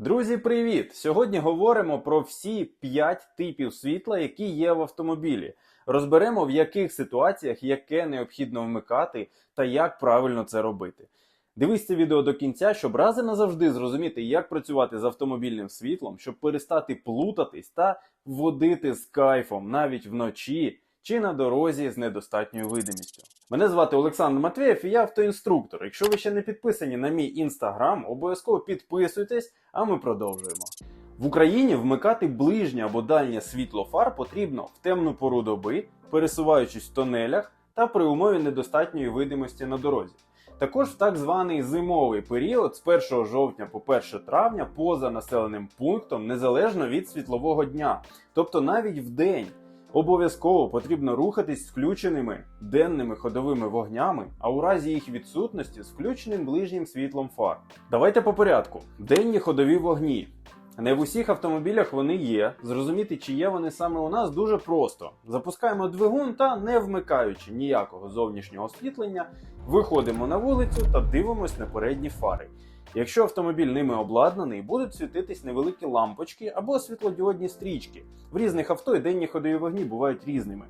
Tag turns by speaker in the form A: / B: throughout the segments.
A: Друзі, привіт! Сьогодні говоримо про всі 5 типів світла, які є в автомобілі. Розберемо, в яких ситуаціях яке необхідно вмикати та як правильно це робити. Дивись це відео до кінця, щоб раз і назавжди зрозуміти, як працювати з автомобільним світлом, щоб перестати плутатись та водити з кайфом навіть вночі чи на дорозі з недостатньою видимістю. Мене звати Олександр Матвєєв і я автоінструктор. Якщо ви ще не підписані на мій інстаграм, обов'язково підписуйтесь, а ми продовжуємо. В Україні вмикати ближнє або дальнє світло фар потрібно в темну пору доби, пересуваючись в тонелях та при умові недостатньої видимості на дорозі. Також в так званий зимовий період з 1 жовтня по 1 травня поза населеним пунктом незалежно від світлового дня, тобто навіть в день. Обов'язково потрібно рухатись з включеними денними ходовими вогнями, а у разі їх відсутності з включеним ближнім світлом фар. Давайте по порядку. Денні ходові вогні. Не в усіх автомобілях вони є. Зрозуміти, чи є вони саме у нас, дуже просто. Запускаємо двигун та не вмикаючи ніякого зовнішнього освітлення, виходимо на вулицю та дивимось на передні фари. Якщо автомобіль ними обладнаний, будуть світитись невеликі лампочки або світлодіодні стрічки. В різних авто і денні ходові вогні бувають різними.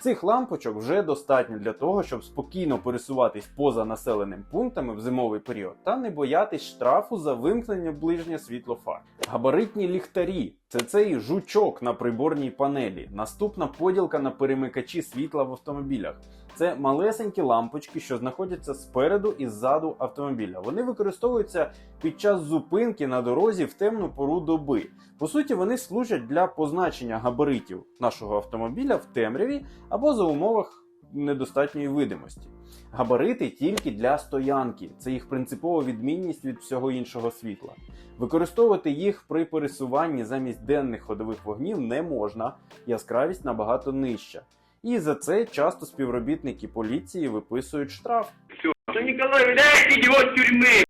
A: Цих лампочок вже достатньо для того, щоб спокійно пересуватись поза населеними пунктами в зимовий період та не боятись штрафу за вимкнення ближнє світло фар. Габаритні ліхтарі це цей жучок на приборній панелі. Наступна поділка на перемикачі світла в автомобілях. Це малесенькі лампочки, що знаходяться спереду і ззаду автомобіля. Вони використовуються під час зупинки на дорозі в темну пору доби. По суті, вони служать для позначення габаритів нашого автомобіля в темряві або за умовах недостатньої видимості. Габарити тільки для стоянки, це їх принципова відмінність від всього іншого світла. Використовувати їх при пересуванні замість денних ходових вогнів не можна, яскравість набагато нижча. І за це часто співробітники поліції виписують штраф.
B: Що Ніколай, с тюрьмы!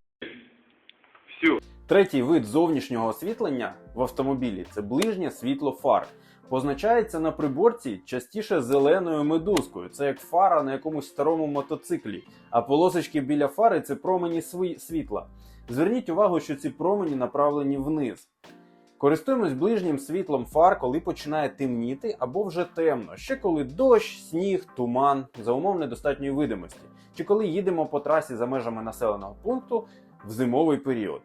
A: Третій вид зовнішнього освітлення в автомобілі це ближнє світло фар. Позначається на приборці частіше зеленою медузкою. Це як фара на якомусь старому мотоциклі. А полосочки біля фари це промені світла. Зверніть увагу, що ці промені направлені вниз. Користуємось ближнім світлом фар, коли починає темніти або вже темно, ще коли дощ, сніг, туман за умов недостатньої видимості, чи коли їдемо по трасі за межами населеного пункту в зимовий період.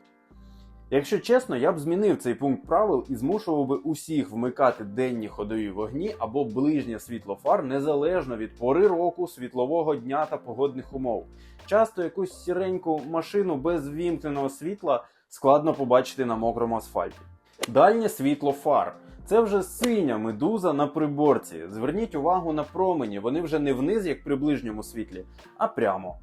A: Якщо чесно, я б змінив цей пункт правил і змушував би усіх вмикати денні ходові вогні або ближнє світло фар незалежно від пори року, світлового дня та погодних умов. Часто якусь сіреньку машину без вімкненого світла складно побачити на мокрому асфальті. Дальнє світло фар. Це вже синя медуза на приборці. Зверніть увагу на промені, вони вже не вниз, як при ближньому світлі, а прямо.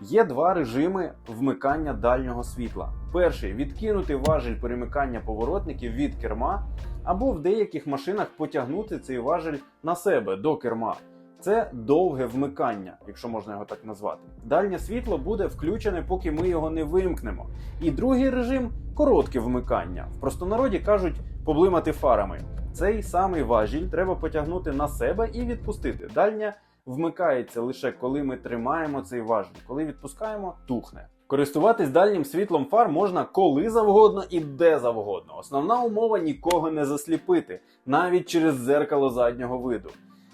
A: Є два режими вмикання дальнього світла. Перший відкинути важіль перемикання поворотників від керма, або в деяких машинах потягнути цей важіль на себе до керма. Це довге вмикання, якщо можна його так назвати. Дальнє світло буде включене, поки ми його не вимкнемо. І другий режим коротке вмикання. В простонароді кажуть поблимати фарами. Цей самий важіль треба потягнути на себе і відпустити. Дальня вмикається лише коли ми тримаємо цей важіль. Коли відпускаємо, тухне. Користуватись дальнім світлом фар можна коли завгодно і де завгодно. Основна умова нікого не засліпити, навіть через дзеркало заднього виду.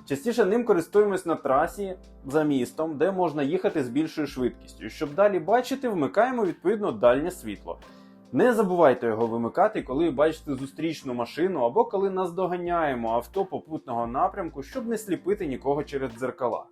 A: Частіше ним користуємось на трасі за містом, де можна їхати з більшою швидкістю. Щоб далі бачити, вмикаємо відповідно дальнє світло. Не забувайте його вимикати, коли бачите зустрічну машину або коли наздоганяємо авто попутного напрямку, щоб не сліпити нікого через дзеркала.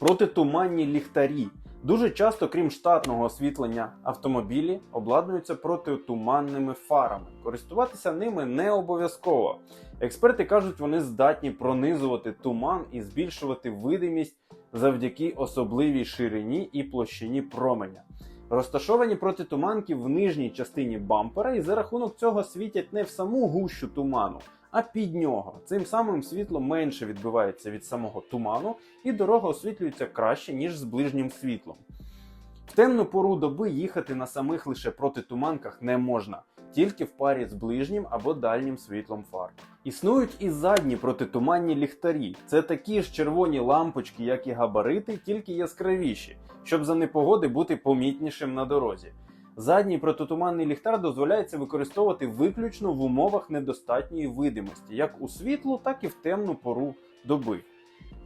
A: Протитуманні ліхтарі. Дуже часто, крім штатного освітлення, автомобілі обладнуються протитуманними фарами. Користуватися ними не обов'язково. Експерти кажуть, вони здатні пронизувати туман і збільшувати видимість завдяки особливій ширині і площині променя. Розташовані протитуманки в нижній частині бампера і за рахунок цього світять не в саму гущу туману, а під нього. Цим самим світло менше відбивається від самого туману, і дорога освітлюється краще, ніж з ближнім світлом. В темну пору доби їхати на самих лише протитуманках не можна, тільки в парі з ближнім або дальнім світлом фар. Існують і задні протитуманні ліхтарі. Це такі ж червоні лампочки, як і габарити, тільки яскравіші, щоб за непогоди бути помітнішим на дорозі. Задній протитуманний ліхтар дозволяється використовувати виключно в умовах недостатньої видимості, як у світлу, так і в темну пору доби.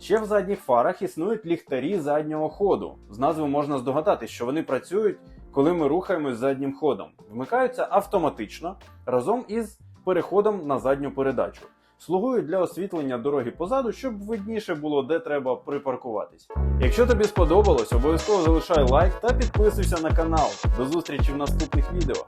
A: Ще в задніх фарах існують ліхтарі заднього ходу. З назви можна здогадати, що вони працюють, коли ми рухаємось заднім ходом. Вмикаються автоматично разом із переходом на задню передачу. Слугують для освітлення дороги позаду, щоб видніше було, де треба припаркуватись. Якщо тобі сподобалось, обов'язково залишай лайк та підписуйся на канал. До зустрічі в наступних відео.